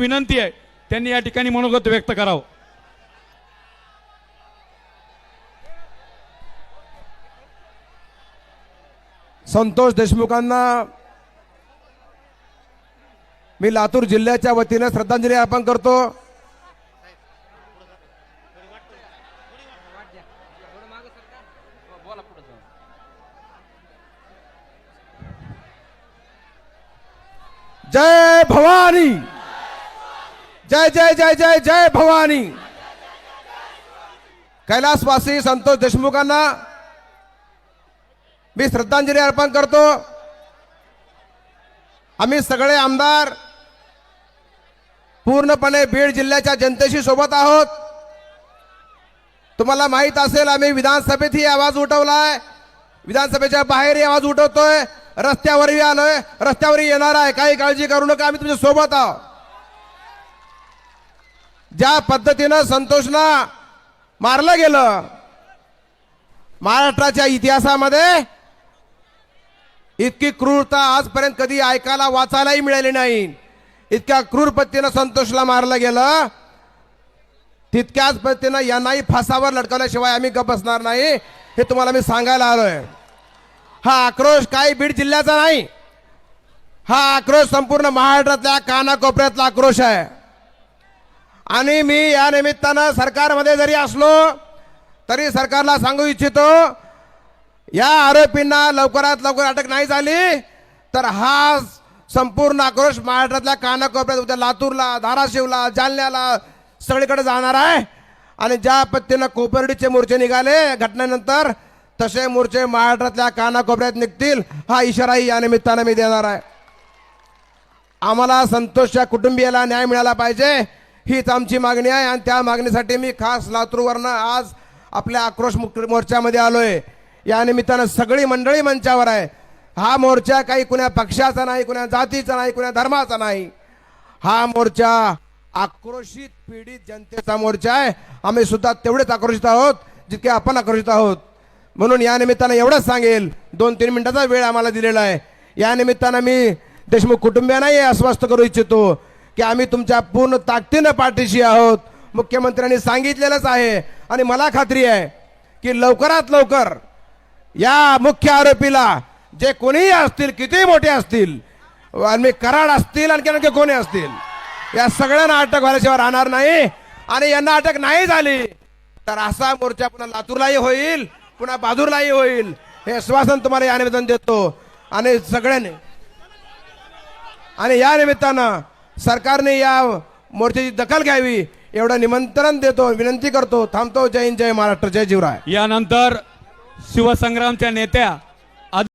विनंती आहे. त्यांनी या ठिकाणी मनोगत व्यक्त करावं. संतोष देशमुखांना मी लातूर जिल्ह्याच्या वतीने श्रद्धांजली अर्पण करतो. जय भवानी! जय जय जय जय जय भवानी. कैलासवासी संतोष देशमुखांना मी श्रद्धांजली अर्पण करतो. आम्ही सगळे आमदार पूर्णपणे बीड जिल्ह्याच्या जनतेशी सोबत आहोत. तुम्हाला माहीत असेल आम्ही विधानसभेतही आवाज उठवलाय. विधानसभेच्या बाहेरही आवाज उठवतोय. रस्त्यावरही आलोय. रस्त्यावरही येणार आहे. काही काळजी करू नका. आम्ही तुमच्यासोबत आहोत. ज्या पद्धतीनं संतोषला मारलं गेलं महाराष्ट्राच्या इतिहासामध्ये इतकी क्रूरता आजपर्यंत कधी ऐकायला वाचायलाही मिळाली नाही. इतक्या क्रूर पद्धतीनं संतोषला मारलं गेलं तितक्याच पद्धतीनं यांनाही फासावर लटकवल्याशिवाय आम्ही गप बसणार नाही हे तुम्हाला मी सांगायला आलोय. हा आक्रोश काही बीड जिल्ह्याचा नाही. हा आक्रोश संपूर्ण महाराष्ट्रातल्या कानाकोपऱ्यातला आक्रोश आहे. आणि मी या निमित्तानं सरकारमध्ये जरी असलो तरी सरकारला सांगू इच्छितो या आरोपींना लवकरात लवकर अटक नाही झाली तर हा संपूर्ण आक्रोश महाराष्ट्रातल्या कानाकोपऱ्यात उद्या लातूरला धाराशिवला जालन्याला सगळीकडे जाणार आहे. आणि ज्या पद्धतीनं कोपर्डीचे मोर्चे निघाले घटनेनंतर तसे मोर्चे महाराष्ट्रातल्या कानाकोपऱ्यात निघतील हा इशाराही या निमित्तानं मी देणार आहे. आम्हाला संतोषच्या कुटुंबियाला न्याय मिळाला पाहिजे. हीच आमची मागणी आहे आणि त्या मागणीसाठी मी खास लातूरवरनं आज आपल्या आक्रोश मोर्चामध्ये मोर्चामध्ये आहे या निमित्तानं सगळी मंडळी मंचावर आहे. हा मोर्चा काही कुण्या पक्षाचा नाही कुण्या जातीचा नाही कुण्या धर्माचा नाही. हा मोर्चा आक्रोशित पीडित जनतेचा मोर्चा आहे. आम्ही सुद्धा तेवढेच आक्रोशित आहोत जितके आपण आक्रोशित आहोत. म्हणून या निमित्तानं एवढंच सांगेल दोन तीन मिनिटाचा वेळ आम्हाला दिलेला आहे. या निमित्तानं मी देशमुख कुटुंबियांनाही अस्वस्थ करू इच्छितो. की आम्ही तुमच्या पूर्ण ताकदीनं पाठीशी आहोत. मुख्यमंत्र्यांनी सांगितलेलंच आहे. आणि मला खात्री आहे की लवकरात लवकर या मुख्य आरोपीला जे कोणीही असतील कितीही मोठे असतील आणि कराड असतील आणखी आणखी कोणी असतील या सगळ्यांना अटक व्हायल्याशिवाय राहणार नाही. आणि यांना अटक नाही झाली तर असा मोर्चा पुन्हा लातूरलाही होईल पुन्हा बाजूरलाही होईल. हे आश्वासन तुम्हाला या निमित्तानं देतो. आणि सगळ्यांनी आणि या निमित्तानं सरकारने या मोर्चाची दखल घ्यावी एवढं निमंत्रण देतो विनंती करतो. थांबतो. जय हिंद जय महाराष्ट्र जय जीवराय यानंतर शिवसंग्रामच्या नेत्या